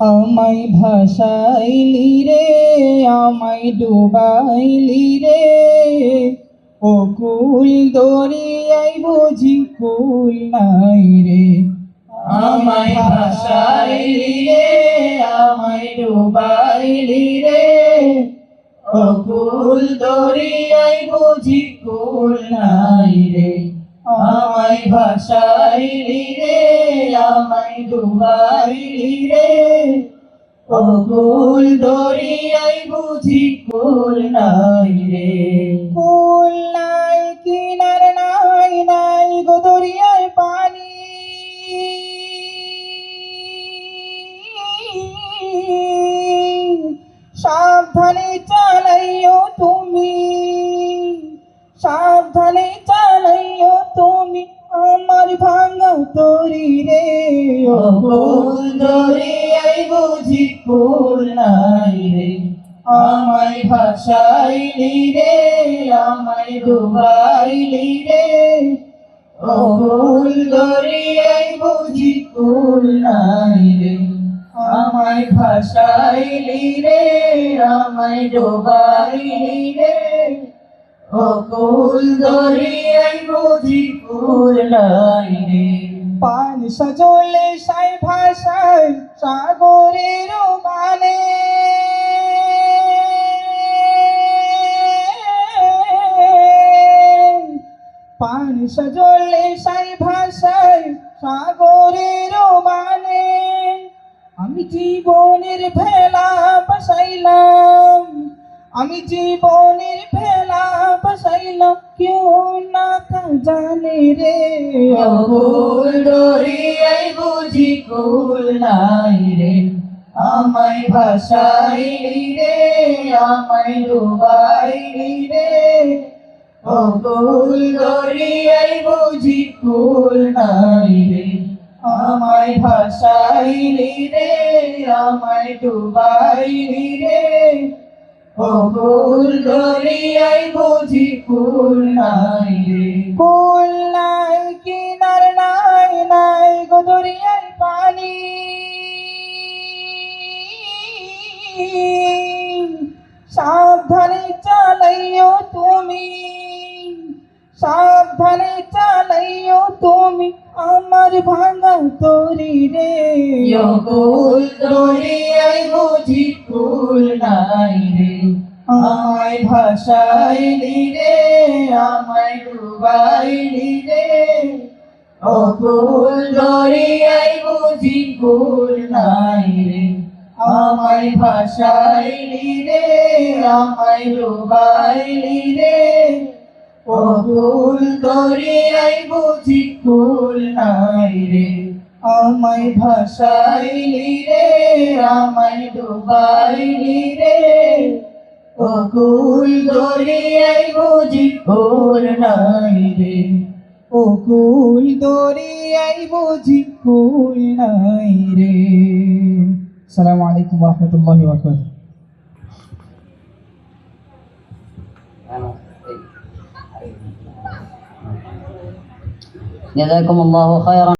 আমায় ভাসাইলি রে, আমায় ডুবাইলি রে। ও কুল দরিয়াই বুঝি কুল নাই রে। আমায় ভাসাইলি রে, আমায় ডুবাইলি রে। ও কুল দরিয়াই বুঝি কুল নাই রে। আমায় ভাসাইলি রে, আমায় ডুবাইলি রে। ও কুল দরিয়াই নাই নাই, কিনার নাই নাই সাবধানে চালাইও তুমি, সাবধানে চালাইও তুমি, আমার ভাঙা তরি রে। ও কুল দরিয়াই বুঝি কুল রে। আমায় ভাসাইলি রে, আমায় ডুবাইলি রে। ও কুল দরিয়াই বুঝি কুল নাই রে। আমায় ভাসাইলি রে, আমায় ডুবাইলি রে। ও কুল দরিয়াই বুঝি কুল নাই রে। পান সজলে সাই ভাষায় সাগরের মানে পান সজলে সাই ভাষায় সাগরের মানে আমি জীবনের ভেলা বসাইলাম, আমি জীবনের ভেলা বসাইলাম কেউ না তা জানে রে কুল দরিয়াই বুঝি কুল নাই রে আমায় ভাসাইলি রে আমায় ডুবাইলি রে কুল দরিয়াই বুঝি কুল নাই রে আমায় ভাসাইলি রে আমায় ডুবাইলি রে ও কুল দরিয়াই বুঝি কুল নাই রে। কুল নাই কিনার নাই নাই গো দরিয়ায় পানি। সাবধানে চালাইও তুমি সাবধানে চালাইও তুমি আমার ভাঙা তরি রে। কুল দরিয়াই বুঝি কুল নাই আমায় ভাসাইলি রে আমায় ডুবাইলি রে ও কুল দরিয়াই বুঝি কুল নাই রে। আমায় ভাসাইলি রে আমায় ডুবাইলি রে ও কুল দরিয়াই বুঝি কুল নাই রে। আমায় ভাসাইলি রে আমায় ডুবাইলি রে ও কুল দরিয়াই বুঝি কুল নাই রে ও কুল দরিয়াই বুঝি কুল নাই রে আসসালামু আলাইকুম ওয়া রাহমাতুল্লাহি ওয়া বারাকাতুহু جزاكم الله خيرا